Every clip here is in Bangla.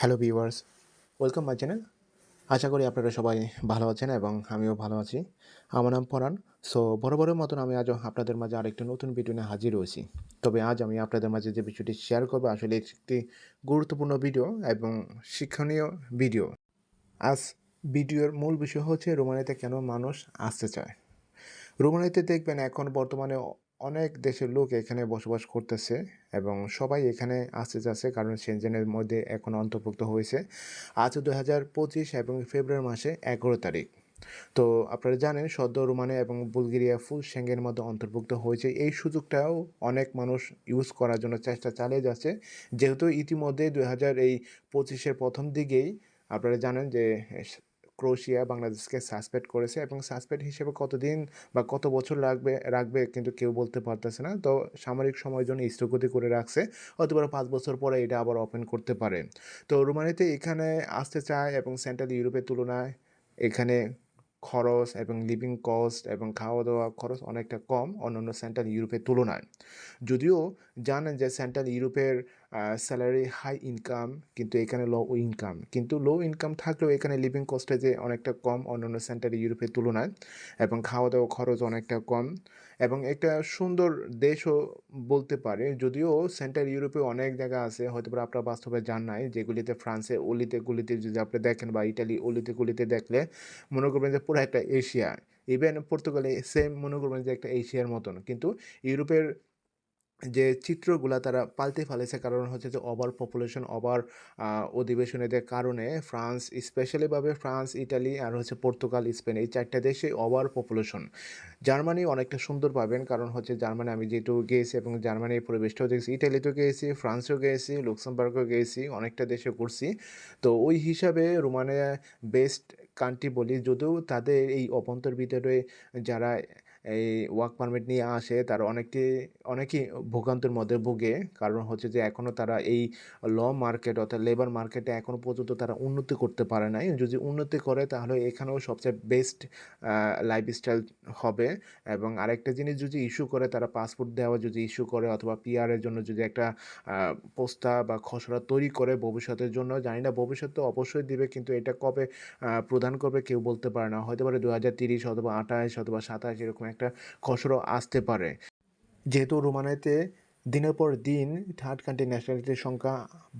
Hello viewers, welcome my channel. আশা করি আপনারা সবাই ভালো আছেন এবং আমিও ভালো আছি। আমার নাম পরাণ সো, বরাবরের মতন আমি আজও আপনাদের মাঝে আরেকটি নতুন ভিডিও নিয়ে হাজির হয়েছি। তবে আজ আমি আপনাদের মাঝে যে বিষয়টি শেয়ার করব, আসলে একটি গুরুত্বপূর্ণ ভিডিও এবং শিক্ষণীয় ভিডিও। আজ ভিডিওর মূল বিষয় হচ্ছে রোমানিতে কেন মানুষ আসতে চায়? রোমানিতে দেখবেন এখন বর্তমানে অনেক দেশের লোক এখানে বসবাস করতেছে এবং সবাই এখানে আসতে যাচ্ছে কারণ সেনজেনের মধ্যে এখন অন্তর্ভুক্ত হয়েছে আজ দু হাজার পঁচিশ এবং ফেব্রুয়ারি মাসে এগারো তারিখ। তো আপনারা জানেন, সদ্য রোমানে এবং বুলগেরিয়া ফুল সেঙ্গের মধ্যে অন্তর্ভুক্ত হয়েছে। এই সুযোগটাও অনেক মানুষ ইউজ করার জন্য চেষ্টা চালিয়ে যাচ্ছে। যেহেতু ইতিমধ্যে দুই হাজার এই পঁচিশের প্রথম দিকেই আপনারা জানেন যে ক্রোয়েশিয়া, বাংলাদেশকে সাসপেন্ড করেছে এবং সাসপেন্ড হিসেবে কতদিন বা কত বছর লাগবে, রাখবে কিন্তু কেউ বলতে পারতেছে না। তো সামরিক সময়ের জন্য স্থগতি করে রাখছে অথবা পাঁচ বছর পরে এটা আবার ওপেন করতে পারে। তো রোমানিতে এখানে আসতে চায় এবং সেন্ট্রাল ইউরোপের তুলনায় এখানে খরচ এবং লিভিং কস্ট এবং খাওয়া দাওয়া খরচ অনেকটা কম অন্যান্য সেন্ট্রাল ইউরোপের তুলনায়। যদিও জানেন যে সেন্ট্রাল ইউরোপের স্যালারি হাই ইনকাম কিন্তু এখানে লো ইনকাম কিন্তু লো ইনকাম থাকলেও এখানে লিভিং কস্টে যে অনেকটা কম অন্যান্য সেন্ট্রাল ইউরোপের তুলনায়, এবং খাওয়া দাওয়া খরচ অনেকটা কম। এবং একটা সুন্দর দেশও বলতে পারে, যদিও সেন্ট্রাল ইউরোপে অনেক জায়গা আছে হয়তো আপনারা বাস্তবে জান নাই, যেগুলিতে ফ্রান্সে অলিতে গলিতে যদি আপনি দেখেন বা ইটালি অলিতে গলিতে দেখলে, মনে করবেন যে পুরো একটা এশিয়া ইভেন পর্তুগালে সেম মনে করবেন যে একটা এশিয়ার মতন। কিন্তু ইউরোপের যে চিত্রগুলা তারা পাল্টে ফেলেছে কারণ হচ্ছে যে ওভার পপুলেশন, ওভার অধিবেশনের কারণে ফ্রান্স স্পেশালিভাবে ফ্রান্স, ইটালি আর হচ্ছে পর্তুগাল, স্পেন এই চারটা দেশে ওভার পপুলেশন। জার্মানি অনেকটা সুন্দর পাবেন কারণ হচ্ছে জার্মানি আমি যেহেতু গিয়েছি এবং জার্মানির পরিবেশটাও দেখছি, ইটালিতেও গিয়েছি, ফ্রান্সেও গিয়েছি, লুক্সেমবার্গও গিয়েছি, অনেকটা দেশে ঘুরছি। তো ওই হিসাবে রোমানিয়া বেস্ট কান্ট্রি বলি যদিও তাদের এই অভ্যন্তর ভিতরে যারা এই ওয়ার্ক পারমিট নিয়ে আসে, তারা অনেকটি অনেকেই ভোগান্তির মধ্যে ভোগে। কারণ হচ্ছে যে এখনও তারা এই ল মার্কেট অর্থাৎ লেবার মার্কেটে এখনও পর্যন্ত তারা উন্নতি করতে পারে নাই। যদি উন্নতি করে, তাহলে এখানেও সবচেয়ে বেস্ট লাইফস্টাইল হবে। এবং আরেকটা জিনিস যদি ইস্যু করে, তারা পাসপোর্ট দেওয়া যদি ইস্যু করে, অথবা পিআরের জন্য যদি একটা পোস্তা বা খসড়া তৈরি করে ভবিষ্যতের জন্য, জানি না ভবিষ্যতে অবশ্যই দিবে, কিন্তু এটা কবে প্রদান করবে কেউ বলতে পারে না। হতে পারে দু হাজার তিরিশ অথবা আঠাশ অথবা সাতাশ, এরকম একটা খসড়া আসতে পারে। যেহেতু রোমানিয়াতে দিনের পর দিন থার্ড কান্ট্রি ন্যাশনালিটির সংখ্যা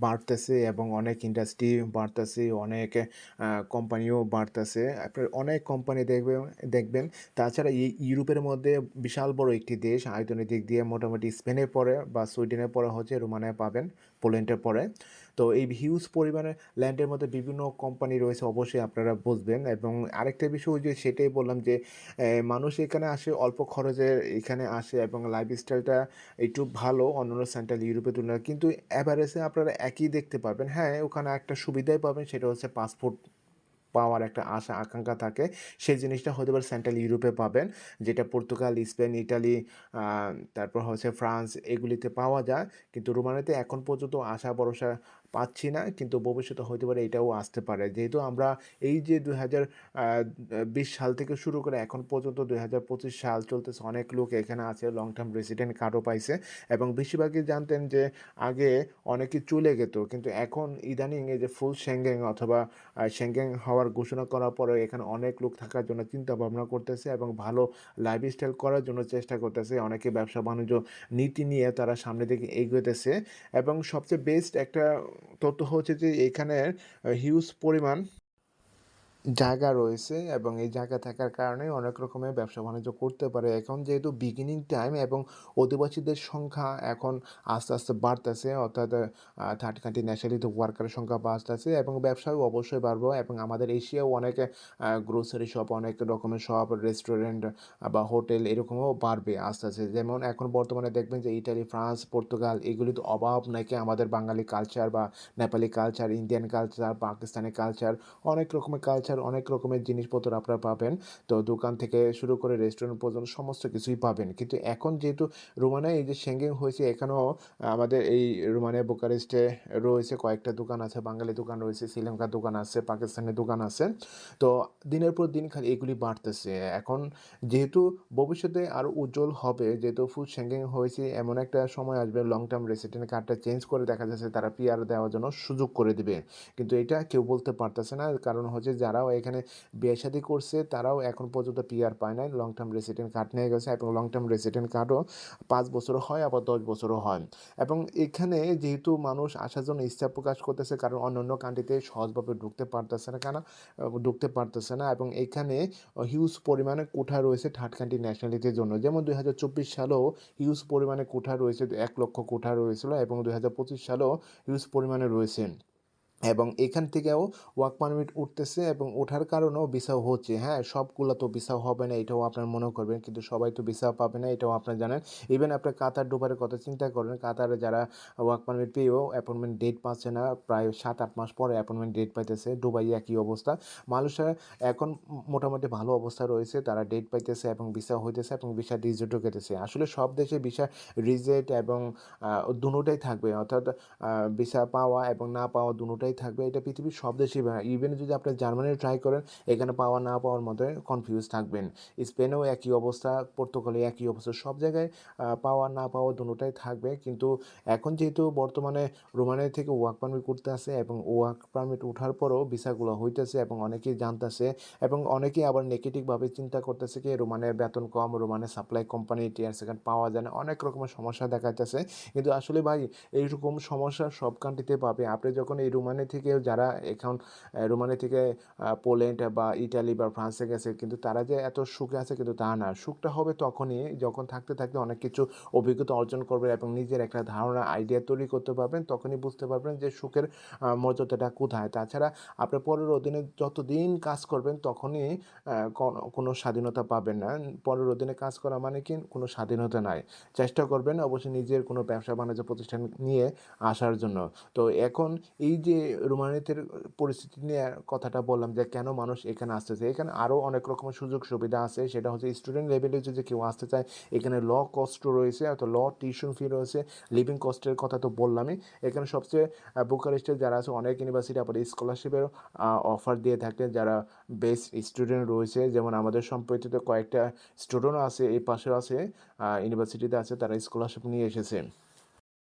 বাড়তেছে এবং অনেক ইন্ডাস্ট্রি বাড়তেছে, অনেক কোম্পানিও বাড়তেছে। আপনার অনেক কোম্পানি দেখবে দেখবেন। তাছাড়া ইউরোপের মধ্যে বিশাল বড় একটি দেশ, আয়তনের দিক দিয়ে মোটামুটি স্পেনের পরে বা সুইডেনের পরে হচ্ছে রোমানিয়া পাবেন, পোল্যান্ডের পরে। তো এই হিউজ পরিমাণে ল্যান্ডের মধ্যে বিভিন্ন কোম্পানি রয়েছে অবশ্যই আপনারা বুঝবেন এবং আরেকটা বিষয় যে সেটাই বললাম যে মানুষ এখানে আসে অল্প খরচে এখানে আসে এবং লাইফস্টাইলটা একটু ভালো অন্যান্য সেন্ট্রাল ইউরোপের তুলনায়। কিন্তু অ্যাভারেজে আপনারা একই দেখতে পাবেন হ্যাঁ ওখানে একটা সুবিধাই পাবেন, সেটা হচ্ছে পাসপোর্ট পাওয়ার একটা আশা, আকাঙ্ক্ষা থাকে। সেই জিনিসটা হতে পারে সেন্ট্রাল ইউরোপে পাবেন, যেটা পর্তুগাল স্পেন ইটালি তারপর হচ্ছে ফ্রান্স এগুলিতে পাওয়া যায়। কিন্তু রোমানিতে এখন পর্যন্ত আশা ভরসা পাচ্ছি না, কিন্তু ভবিষ্যতে হতে পারে এটাও আসতে পারে। যেহেতু আমরা এই যে দুই হাজার বিশ সাল থেকে শুরু করে এখন পর্যন্ত দুই হাজার পঁচিশ সাল চলতেছে, অনেক লোক এখানে আছে লং টার্ম রেসিডেন্ট কার্ডও পাইছে এবং বেশিরভাগই জানতেন যে আগে অনেকে চলে যেত কিন্তু এখন ইদানিং এই যে ফুল সেঙ্গেং অথবা সেঙ্গেং হওয়ার ঘোষণা করার পরে এখানে অনেক লোক থাকার জন্য চিন্তা ভাবনা করতেছে এবং ভালো লাইফস্টাইল করার জন্য চেষ্টা করতেছে। অনেকে ব্যবসা বাণিজ্য নীতি নিয়ে তারা সামনে দিকে এগোতেছে এবং সবচেয়ে বেস্ট একটা তথ্য হচ্ছে যে এখানে হিউজ পরিমাণ জায়গা রয়েছে এবং এই জায়গা থাকার কারণে অনেক রকমের ব্যবসা বাণিজ্য করতে পারে। এখন যেহেতু বিগিনিং টাইম এবং অধিবাসীদের সংখ্যা এখন আস্তে আস্তে বাড়তেছে, অর্থাৎ থার্ড কান্ট্রি ন্যাশনালিটি ওয়ার্কারের সংখ্যা বাড়তেছে এবং ব্যবসাও অবশ্যই বাড়বো এবং আমাদের এশিয়াও অনেক গ্রোসারি শপ অনেক রকমের শপ রেস্টুরেন্ট বা হোটেল এরকমও বাড়বে আস্তে আস্তে। যেমন এখন বর্তমানে দেখবেন যে ইটালি ফ্রান্স পর্তুগাল এগুলি তো অভাব নাকি আমাদের বাঙালি কালচার বা Nepali culture Indian culture Pakistani culture অনেক রকমের কালচার বাচ্চার অনেক রকমের জিনিসপত্র আপনারা পাবেন। তো দোকান থেকে শুরু করে রেস্টুরেন্ট পর্যন্ত সমস্ত কিছুই পাবেন। কিন্তু এখন যেহেতু রোমানায় এই যে Schengen হয়েছে এখানেও আমাদের এই রোমানিয়া বুকারেস্টে রয়েছে কয়েকটা দোকান আছে, বাঙালি দোকান রয়েছে, শ্রীলঙ্কার দোকান আছে, পাকিস্তানের দোকান আছে। তো দিনের পর দিন খালি এগুলি বাড়তেছে। এখন যেহেতু ভবিষ্যতে আরও উজ্জ্বল হবে যেহেতু ফুল Schengen হয়েছে এমন একটা সময় আসবে লং টার্ম রেসিডেন্ট কার্ডটা চেঞ্জ করে দেখা যাচ্ছে তারা পিআর দেওয়ার জন্য সুযোগ করে দিবে। কিন্তু এটা কেউ বলতে পারতেছে না। কারণ হচ্ছে যারাও এখানে বিয়ে-শাদী করছে, তারাও এখন পর্যন্ত পিআর পায় নাই। লং টার্ম রেসিডেন্ট কার্ড নিয়ে গেছে এবং লং টার্ম রেসিডেন্ট কার্ডও পাঁচ বছরও হয়, আবার ১০ বছরও হয়। এবং এখানে যেহেতু মানুষ আসার জন্য ইচ্ছা প্রকাশ করতেছে, কারণ অন্যান্য কান্ট্রিতে সহজভাবে ঢুকতে পারতেছে না কেন ঢুকতে পারতেছে না এবং এখানে হিউজ পরিমাণে কোঠা রয়েছে থার্ড কান্ট্রি ন্যাশনালিটির জন্য। যেমন ২০২৪ সালেও হিউজ পরিমাণে কোঠা রয়েছে, এক লক্ষ কোঠা রয়েছিল এবং ২০২৫ সালেও হিউজ পরিমাণে রয়েছে। এবং এখান থেকেও ওয়ার্ক পারমিট উঠতেছে এবং ওঠার কারণেও ভিসাও হচ্ছে। হ্যাঁ, সবগুলো তো ভিসা হবে না এটাও আপনারা মনে করবেন। কিন্তু সবাই তো ভিসা পাবে না এটাও আপনারা জানেন। ইভেন আপনার কাতার, দুবাইয়ের কথা চিন্তা করেন। কাতারে যারা ওয়ার্ক পারমিট পেয়েও অ্যাপয়েন্টমেন্ট ডেট পাচ্ছে না। প্রায় ৭-৮ মাস পরে অ্যাপয়েন্টমেন্ট ডেট পাইতেছে। দুবাই একই অবস্থা। মালয়েশিয়া এখন মোটামুটি ভালো অবস্থা রয়েছে। তারা ডেট পাইতেছে এবং ভিসা হইতেছে এবং ভিসা রিজেক্টও হইতেছে। আসলে সব দেশে ভিসা রিজেক্ট এবং আ দোনোটাই থাকবে। অর্থাৎ ভিসা পাওয়া এবং না পাওয়া দোনোটাই থাকবে। এটা পৃথিবীর সব দেশেই ইভেন যদি আপনি জার্মানি ট্রাই করেন এখানে পাওয়া না পাওয়ার মধ্যে কনফিউজ থাকবেন। স্পেনেও একই অবস্থা, পর্তুগালে একই অবস্থা। সব জায়গায় পাওয়া না পাওয়া দোনোটাই থাকবে। কিন্তু এখন যেহেতু বর্তমানে রোমানিয়া থেকে ওয়ার্ক পারমিট করতে আসে এবং ওয়ার্ক পারমিট উঠার পরও ভিসাগুলো হইতেছে এবং অনেকেই জানতেছে এবং অনেকেই আবার নেগেটিভভাবে চিন্তা করতেছে কি রোমানিয়ার বেতন কম, রোমানের সাপ্লাই কোম্পানি টিয়ার সেকেন্ড পাওয়া যায় না। অনেক রকমের সমস্যা দেখা যাইতেছে। কিন্তু আসলে ভাই এইরকম সমস্যা সব কান্ট্রিতে পাবে। আপনি যখন এই রোমানিয়া থেকে যারা এখন রোমানি থেকে পোল্যান্ড বা ইটালি বা ফ্রান্সে গেছে কিন্তু তারা যে এত সুখে আছে কিন্তু তা না। সুখটা হবে তখনই যখন থাকতে, থাকতে অনেক কিছু অভিজ্ঞতা অর্জন করবেন এবং নিজের একটা ধারণা আইডিয়া তৈরি করতে পারবেন। তখনই বুঝতে পারবেন যে সুখের মর্যাদাটা কোথায়। তাছাড়া আপনার পরের অধীনে যতদিন কাজ করবেন তখনই কোনো স্বাধীনতা পাবেন না। পরের অধীনে কাজ করা মানে কি কোনো স্বাধীনতা নাই। চেষ্টা করবেন অবশ্যই নিজের কোনো ব্যবসা-বাণিজ্য প্রতিষ্ঠান নিয়ে আসার জন্য। তো এখন এই যে রোমানিয়াতে পরিস্থিতি নিয়ে কথাটা বললাম যে, কেন মানুষ এখানে আসতেছে। এখানে আরও অনেক রকমের সুযোগ সুবিধা আছে। সেটা হচ্ছে স্টুডেন্ট লেভেলে যদি কেউ আসতে চায়, এখানে ল কস্ট রয়েছে, অর্থাৎ ল টিউশন ফি রয়েছে। লিভিং কস্টের কথা তো বললামই। এখানে সবচেয়ে আ বুকারেস্টে যারা আছে, অনেক ইউনিভার্সিটি আবার স্কলারশিপের অফার দিয়ে থাকে যারা বেস্ট স্টুডেন্ট রয়েছে। যেমন আমাদের সম্প্রতিত কয়েকটা স্টুডেন্টও আছে, এই পাশেও আছে ইউনিভার্সিটিতে আছে, তারা স্কলারশিপ নিয়ে এসেছে।